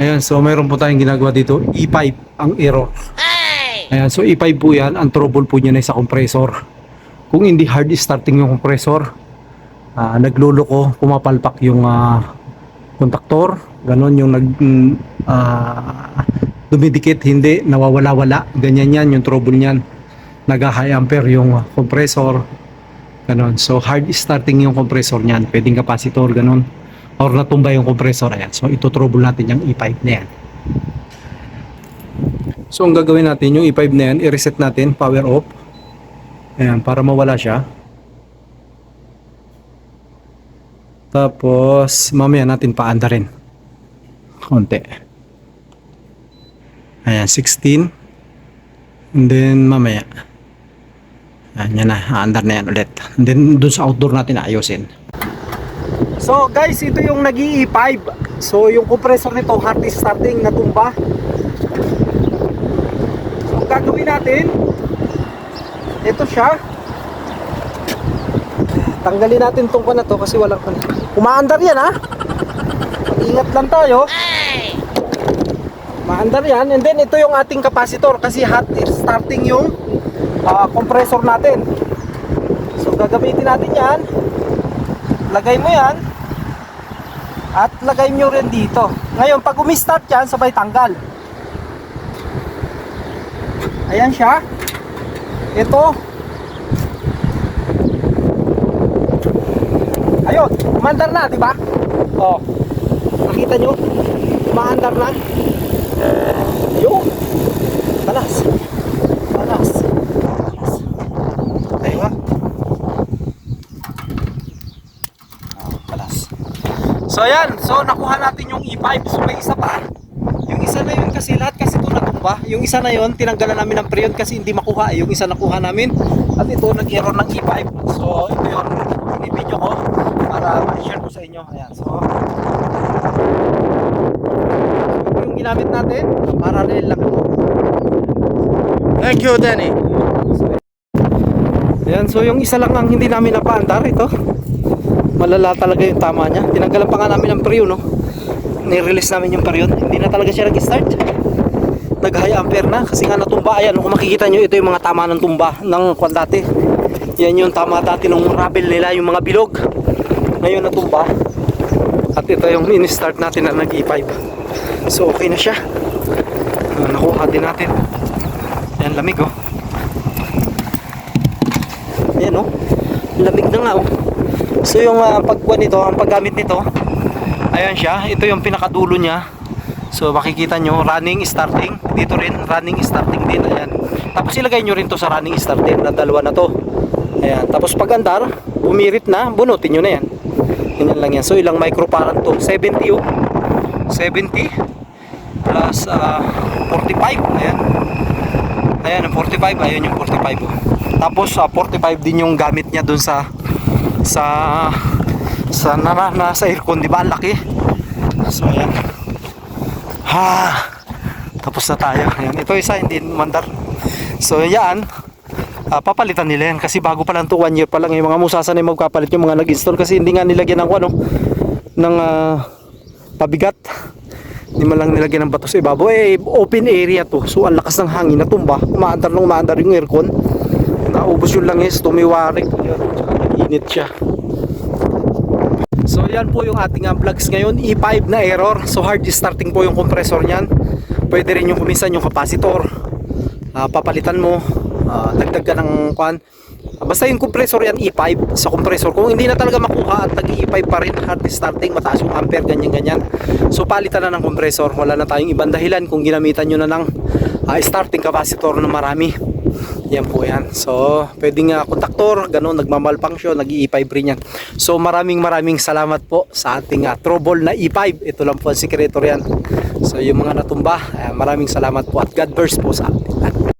Ayan, so mayroon po tayong ginagawa dito. E5 ang error. Ayan, so E5 po yan. Ang trouble po niya na sa compressor. Kung hindi hard starting yung compressor, ah, nagluloko, pumapalpak yung ah, kontaktor. Ganon yung nag ah, dumidikit, hindi, nawawala-wala. Ganyan yan, yung trouble niyan. Nag-high ampere yung compressor. Ganon. So hard starting yung compressor niyan. Pwedeng capacitor, ganon or natumba yung compressor. Ayan. So ito trouble natin yung E5 na yan. So ang gagawin natin yung E5 na yan i-reset natin power off. Ayan para mawala siya. Tapos mamaya natin paanda rin. Konti. Ayan 16 and then mamaya. Ayan yan na. Aandar na yan ulit. And then dun sa outdoor natin ayusin So guys, ito yung nag E5. So yung compressor nito hard starting natumba. So gagawin natin, ito siya. Tanggalin natin tong na to kasi walang kan. Umaandar yan ha. Ingat lang tayo. Umaandar yan and then ito yung ating capacitor kasi hot starting yung ah, compressor natin. So gagamitin natin yan. Lagay mo yan. At lagay nyo rin dito. Ngayon, pag umi-start yan, sabay tanggal. Ayan siya. Ito. Ayun, umandar na, di ba? Oh. Nakita nyo? Umaandar na. So ayan, so nakuha natin yung E5. So may isa pa. Yung isa na yun kasi lahat kasi ito natumba. Yung isa na yun, tinanggalan namin ng preyon kasi hindi makuha. Yung isa nakuha namin. At ito, nag-error ng E5. So ito yun, i-video ko para ma-share ko sa inyo. Ayan, so ito yung ginamit natin para rin lang ito. Thank you, Danny. Ayan, so yung isa lang ang hindi namin napaandar ito. Malala talaga yung tama niya. Tinanggalan pa nga namin ng preyo, no? Ni-release namin yung preyo. Hindi na talaga siya nag-start. Nag-high ampere na kasi nga natumba. Ayan, kung makikita nyo, ito yung mga tama ng tumba ng kwan dati. Yan yung tama dati ng rabel nila, yung mga bilog. Ngayon natumba. At ito yung in-start natin na nag-E5. So okay na siya. Ah, nakuha din natin. Ayan, lamig oh. Ayan oh. Lamig na nga oh. So yung uh, pagkuha nito, ang paggamit nito, ayan siya. Ito yung pinakadulo niya. So makikita nyo, running, starting. Dito rin, running, starting din. Ayan. Tapos ilagay nyo rin to sa running, starting. Na dalawa na to. Ayan. Tapos pag andar, bumirit na, bunutin nyo na yan. Ganyan lang yan. So ilang microfarad to? 70 oh. 70 plus ah, 45. Ayan. Ayan, ang 45. Ayan yung 45 oh. Tapos ah, 45 din yung gamit niya dun sa sa sa na, na, nasa aircon, di ba? Ang laki. So, ayan. Ha! Tapos na tayo. Ayan. Ito isa, hindi mandar. So, yan. Ah, papalitan nila yan kasi bago pa lang to one year pa lang yung mga musasa na yung magpapalit yung mga nag-install kasi hindi nga nilagyan ng ano ng ah, pabigat hindi man lang nilagyan ng bato sa ibabaw eh open area to so ang lakas ng hangin natumba umaandar nung umaandar yung aircon naubos yung langis tumiwarik yun nag-init siya. So yan po yung ating uh, vlogs ngayon. E5 na error. So hard starting po yung compressor niyan. Pwede rin yung kumisan yung capacitor. Ah, papalitan mo. Ah, dagdag ka ng kwan. Basta yung compressor yan E5 sa compressor. Kung hindi na talaga makuha at nag E5 pa rin hard starting mataas yung ampere ganyan ganyan. So palitan na ng compressor. Wala na tayong ibang dahilan kung ginamitan nyo na ng ah, starting capacitor na marami yan po yan. So pwedeng uh, kontaktor ganun nagmamalfunction nag E5 rin yan. So maraming maraming salamat po sa ating uh, trouble na E5 ito lang po ang sikreto yan so yung mga natumba ah, maraming salamat po at God bless po sa ating